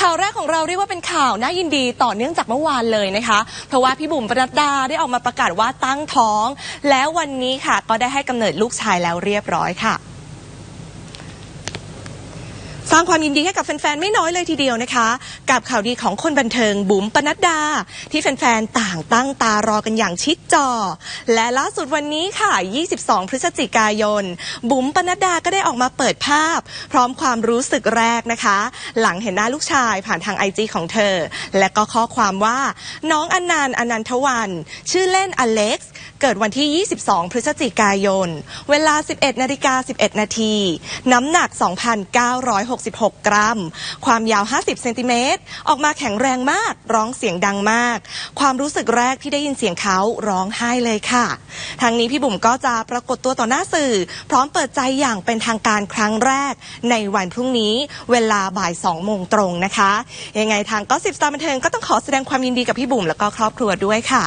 ข่าวแรกของเราเรียกว่าเป็นข่าวน่ายินดีต่อเนื่องจากเมื่อวานเลยนะคะ เพราะว่าพี่บุ๋มปนัดดาได้ออกมาประกาศว่าตั้งท้อง แล้ววันนี้ค่ะก็ได้ให้กำเนิดลูกชายแล้วเรียบร้อยค่ะ สร้างความยินดีให้กับแฟนๆ ไม่น้อยเลยทีเดียวนะคะ กับข่าวดีของคนบันเทิงบุ๋มปนัดดา ที่แฟนๆ ต่างตั้งตารอกันอย่างชิดจอ และล่าสุดวันนี้ค่ะ 22 พฤศจิกายน บุ๋มปนัดดาก็ได้ออกมาเปิดภาพ พร้อมความรู้สึกแรกนะคะ หลังเห็นหน้าลูกชายผ่านทางไอจีของเธอ และก็ข้อความว่า น้องอนันต์อนันทวัน ชื่อเล่นอเล็กซ์เกิดวันที่ 22 พฤศจิกายน เวลา 11นาฬิกา11นาทีน้ำหนัก 2,906 2,966 กรัม ความยาว 50 เซนติเมตร ออกมาแข็งแรงมาก ร้องเสียงดังมาก ความรู้สึกแรกที่ได้ยินเสียงเขาร้องไห้เลยค่ะ ทางนี้พี่บุ๋มก็จะปรากฏตัวต่อหน้าสื่อ พร้อมเปิดใจอย่างเป็นทางการครั้งแรก ในวันพรุ่งนี้เวลาบ่าย2โมงตรงนะคะ ยังไงทางก็สิบสตาร์บันเทิงก็ต้องขอแสดงความยินดีกับพี่บุ๋มแล้วก็ครอบครัวด้วยค่ะ